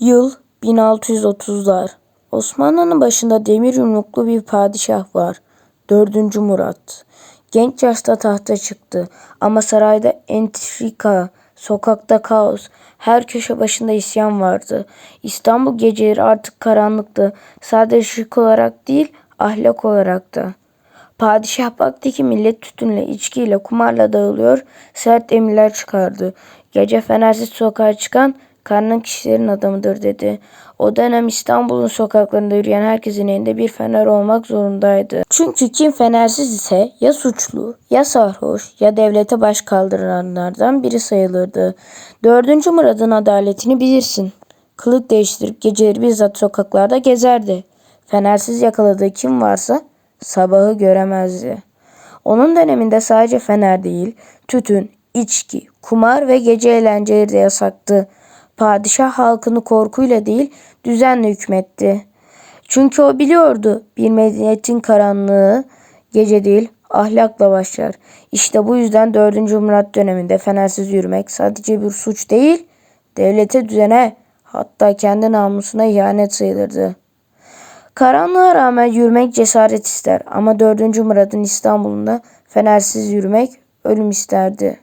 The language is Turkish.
Yıl 1630'lar. Osmanlı'nın başında demir yumruklu bir padişah var. 4. Murat. Genç yaşta tahta çıktı ama sarayda entrika, sokakta kaos, her köşe başında isyan vardı. İstanbul geceleri artık karanlıktı. Sadece ışık olarak değil, ahlak olarak da. Padişah baktı ki millet tütünle, içkiyle, kumarla dağılıyor, sert emirler çıkardı. Gece fenersiz sokağa çıkan karnın kişilerin adamıdır dedi. O dönem İstanbul'un sokaklarında yürüyen herkesin elinde bir fener olmak zorundaydı. Çünkü kim fenersiz ise ya suçlu, ya sarhoş, ya devlete baş kaldıranlardan biri sayılırdı. Dördüncü Murad'ın adaletini bilirsin. Kılık değiştirip geceleri bizzat sokaklarda gezerdi. Fenersiz yakaladığı kim varsa sabahı göremezdi. Onun döneminde sadece fener değil, tütün, içki, kumar ve gece eğlenceleri de yasaktı. Padişah halkını korkuyla değil, düzenle hükmetti. Çünkü o biliyordu bir medeniyetin karanlığı gece değil, ahlakla başlar. İşte bu yüzden 4. Murat döneminde fenersiz yürümek sadece bir suç değil, devlete düzene hatta kendi namusuna ihanet sayılırdı. Karanlığa rağmen yürümek cesaret ister ama 4. Murad'ın İstanbul'unda fenersiz yürümek ölüm isterdi.